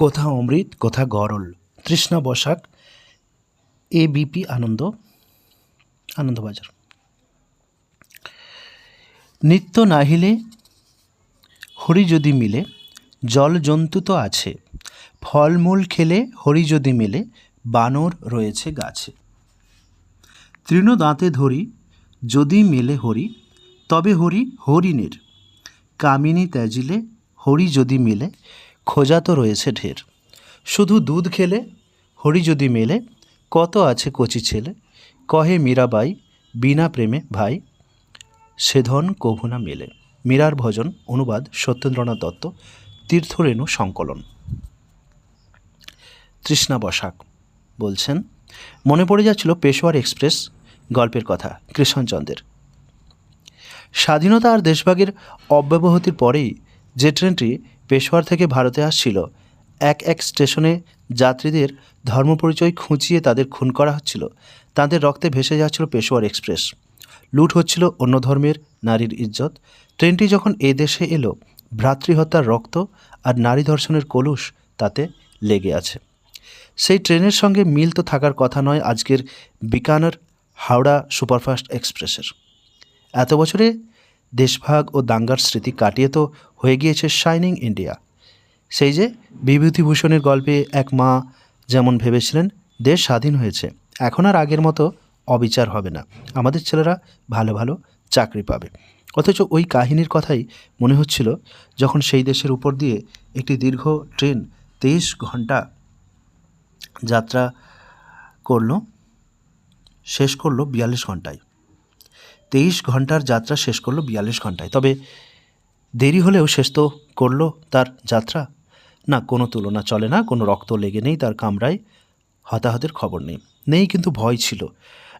কোথা অমৃত, কোথা গরল? তৃষ্ণা বসাক, এ বিপি আনন্দ, আনন্দবাজার। নিত্য নাহিলে, হরি যদি মিলে, জল জন্তু তো আছে। ফলমূল খেলে, হরি যদি মেলে, বানর রয়েছে গাছে। তৃণ দাঁতে ধরি, যদি মেলে হরি, তবে হরি হরিণের। কামিনী ত্যাজিলে, হরি যদি মেলে খোঁজা তো রয়েছে ঢের। শুধু দুধ খেলে, হরি যদি মেলে, কত আছে কচি ছেলে? কহে মীরাবাই, বিনা প্রেমে ভাই সেধন কভুনা মেলে। মীরার ভজন, অনুবাদ, সত্যেন্দ্রনাথ দত্ত, তীর্থরেণু সংকলন। তৃষ্ণা বসাক বলছেন, মনে পড়ে যাচ্ছিল পেশোয়ার এক্সপ্রেস, গল্পের কথা কৃষ্ণচন্দ্রের স্বাধীনতা আর দেশভাগের অব্যবহতির পরেই যে ট্রেনটি পেশোয়ার থেকে ভারতে আসছিল। এক এক স্টেশনে যাত্রীদের ধর্মপরিচয় খুঁচিয়ে তাদের খুন করা হচ্ছিল। তাদের রক্তে ভেসে যাচ্ছিল পেশোয়ার এক্সপ্রেস। লুট হচ্ছিল অন্য ধর্মের নারীর ইজ্জত। ট্রেনটি যখন এ দেশে এলো, ভ্রাতৃহত্যার রক্ত আর নারী ধর্ষণের কলুষ তাতে লেগে আছে। সেই ট্রেনের সঙ্গে মিল তো থাকার কথা নয় আজকের বিকানের হাওড়া সুপারফাস্ট এক্সপ্রেসের। এত বছরে দেশভাগ ও দাঙ্গার স্মৃতি কাটিয়ে তো হয়ে গিয়েছে শাইনিং ইন্ডিয়া। সেই যে বিভূতিভূষণের গল্পে এক মা যেমন ভেবেছিলেন, দেশ স্বাধীন হয়েছে। এখন আর আগের মতো অবিচার হবে না। আমাদের ছেলেরা ভালো ভালো চাকরি পাবে। অথচ ওই কাহিনীর কথাই মনে হচ্ছিল যখন সেই দেশের উপর দিয়ে একটি দীর্ঘ ট্রেন তেইশ ঘণ্টা যাত্রা করল, শেষ করল বিয়াল্লিশ ঘন্টায় তেইশ ঘণ্টার যাত্রা শেষ করল বিয়াল্লিশ ঘন্টায়। তবে দেরি হলেও শেষ তো করল তার যাত্রা। না, কোনো তুলনা চলে না, কোনো রক্ত লেগে নেই, তার কামরায় হতাহতের খবর নেই। নেই কিন্তু ভয় ছিল।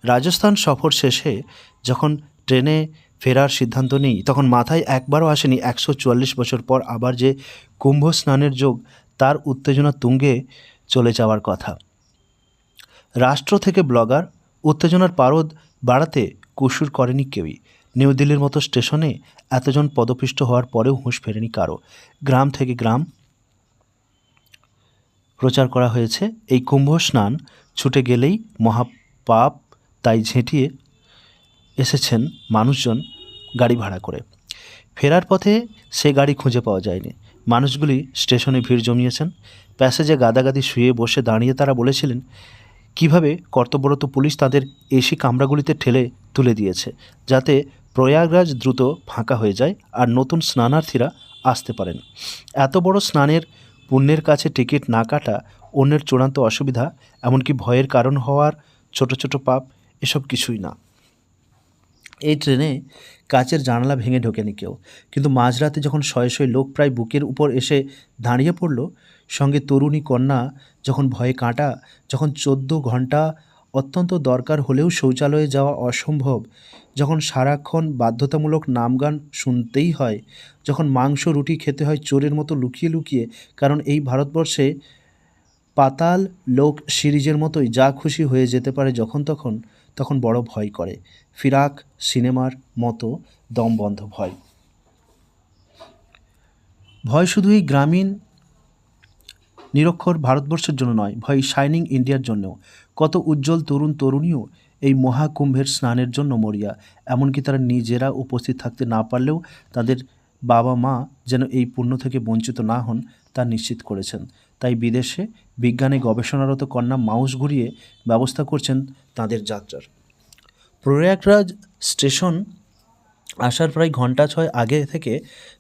রাজস্থান সফর শেষে যখন ট্রেনে ফেরার সিদ্ধান্ত নেই, তখন মাথায় একবারও আসেনি একশো চুয়াল্লিশ বছর পর আবার যে কুম্ভ স্নানের যোগ, তার উত্তেজনা তুঙ্গে চলে যাওয়ার কথা। রাষ্ট্র থেকে ব্লগার, উত্তেজনার পারদ বাড়াতে কুসুর করেনি কেউই। নিউ দিল্লির মতো স্টেশনে এতজন পদপিষ্ট হওয়ার পরেও হুঁশ ফেরেনি কারও গ্রাম থেকে গ্রাম প্রচার করা হয়েছে, এই কুম্ভ স্নান ছুটে গেলেই মহাপাপ তাই ঝেঁটিয়ে এসেছেন মানুষজন গাড়ি ভাড়া করে। ফেরার পথে সে গাড়ি খুঁজে পাওয়া যায়নি। মানুষগুলি স্টেশনে ভিড় জমিয়েছেন। প্যাসেজে গাদাগাদি শুয়ে বসে দাঁড়িয়ে তারা বলেছিলেন কীভাবে কর্তব্যরত পুলিশ তাদের এসি কামরাগুলিতে ঠেলে তুলে দিয়েছে, যাতে প্রয়াগরাজ দ্রুত ফাঁকা হয়ে যায় আর নতুন স্নানার্থীরা আসতে পারেন। এত বড় স্নানের পুণ্যের কাছে টিকিট না কাটা অন্যের চূড়ান্ত অসুবিধা, এমনকি ভয়ের কারণ হওয়ার ছোট ছোট পাপ, এসব কিছুই না। এই ট্রেনে কাচের জানালা ভেঙে ঢোকেনি কেউ, কিন্তু মাঝরাতে যখন শয়ে শয়ে লোক প্রায় বুকের উপর এসে দাঁড়িয়ে পড়ল সঙ্গে তরুণী কন্যা যখন ভয়ে কাঁটা, যখন চোদ্দ ঘণ্টা অত্যন্ত দরকার হলেও শৌচালয়ে যাওয়া অসম্ভব, যখন সারাক্ষণ বাধ্যতামূলক নামগান শুনতেই হয়, যখন মাংস, রুটি খেতে হয় চোরের মতো লুকিয়ে লুকিয়ে, কারণ এই ভারতবর্ষে পাতাল লোক সিরিজের মতোই যা খুশি হয়ে যেতে পারে যখন তখন তখন বড় ভয় করে। ফিরাক সিনেমার মতো দমবন্ধ ভয়। ভয় শুধু এই গ্রামীণ নিরক্ষর ভারতবর্ষের জন্য নয়, ভয় শাইনিং ইন্ডিয়ার জন্যও। কত উজ্জ্বল তরুণ তরুণীও এই মহাকুম্ভের স্নানের জন্য মরিয়া। এমনকি তারা নিজেরা উপস্থিত থাকতে না পারলেও তাদের বাবা মা যেন এই পুণ্য থেকে বঞ্চিত না হন, তা নিশ্চিত করেছেন। তাই বিদেশে বিজ্ঞানে গবেষণারত কন্যা মাউস ঘুরিয়ে ব্যবস্থা করছেন তাদের যাত্রার। প্রয়াগরাজ স্টেশন আসার প্রায় ঘণ্টা ছয় আগে থেকে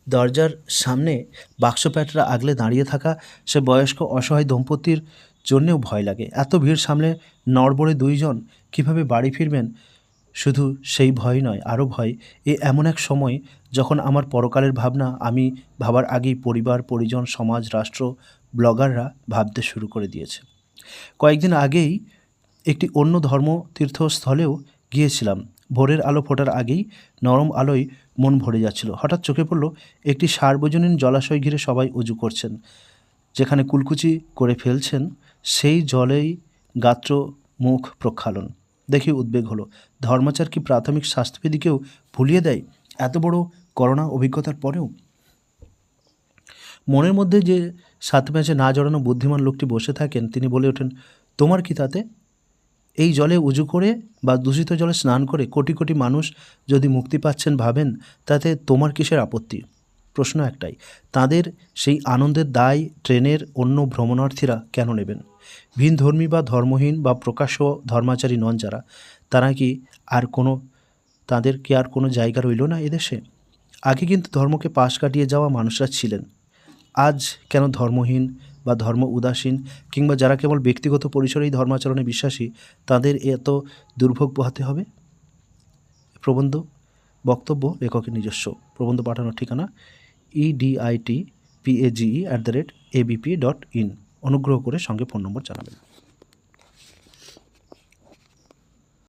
দরজার সামনে বাক্স প্যাটরা আগলে দাঁড়িয়ে থাকা সে বয়স্ক অসহায় দম্পতির জন্যেও ভয় লাগে। এত ভিড় সামলে নড়বড়ে দুইজন কীভাবে বাড়ি ফিরবেন? শুধু সেই ভয় নয়, আরও ভয়, এ এমন এক সময় যখন আমার পরকালের ভাবনা আমি ভাবার আগেই পরিবার, পরিজন, সমাজ, রাষ্ট্র, ব্লগাররা ভাবতে শুরু করে দিয়েছে। কয়েকদিন আগেই একটি অন্য ধর্ম তীর্থস্থলেও গিয়েছিলাম। ভোরের আলো ফোটার আগেই নরম আলোয় মন ভরে যাচ্ছিল। হঠাৎ চোখে পড়ল একটি সার্বজনীন জলাশয় ঘিরে সবাই উজু করছেন। যেখানে কুলকুচি করে ফেলছেন, সেই জলেই গাত্র মুখ প্রক্ষালন। দেখে উদ্বেগ হলো, ধর্মাচার কি প্রাথমিক স্বাস্থ্যবিধিকেও ভুলিয়ে দেয় এত বড় করোনা অভিজ্ঞতার পরেও? মনের মধ্যে যে সাত ম্যাচে না জড়ানো বুদ্ধিমান লোকটি বসে থাকেন, তিনি বলে ওঠেন, তোমার কি তাতে এই জলে উজু করে বা দূষিত জলে স্নান করে কোটি কোটি মানুষ যদি মুক্তি পাচ্ছেন ভাবেন, তাতে তোমার কিসের আপত্তি? প্রশ্ন একটাই, তাদের সেই আনন্দের দায় ট্রেনের অন্য ভ্রমণার্থীরা কেন নেবেন? ভিন ধর্মী বা ধর্মহীন বা প্রকাশ্য ধর্মাচারী নন যারা, তারা কি আর কোনো, তাদের কি আর কোনো জায়গা রইল না এদেশে? আগে কিন্তু ধর্মকে পাশ কাটিয়ে যাওয়া মানুষরা ছিলেন, আজ কেন ধর্মহীন বা ধর্ম উদাসীন কিংবা যারা কেবল ব্যক্তিগত পরিসরেই ধর্মাচরণে বিশ্বাসী, তাদের এত দুর্ভোগ পোহাতে হবে? প্রবন্ধ, বক্তব্য, লেখকের নিজস্ব। প্রবন্ধ পাঠানোর ঠিকানা E D I T P A G E at the rate ABP dot in অনুগ্রহ করে সঙ্গে ফোন নম্বর জানাবেন।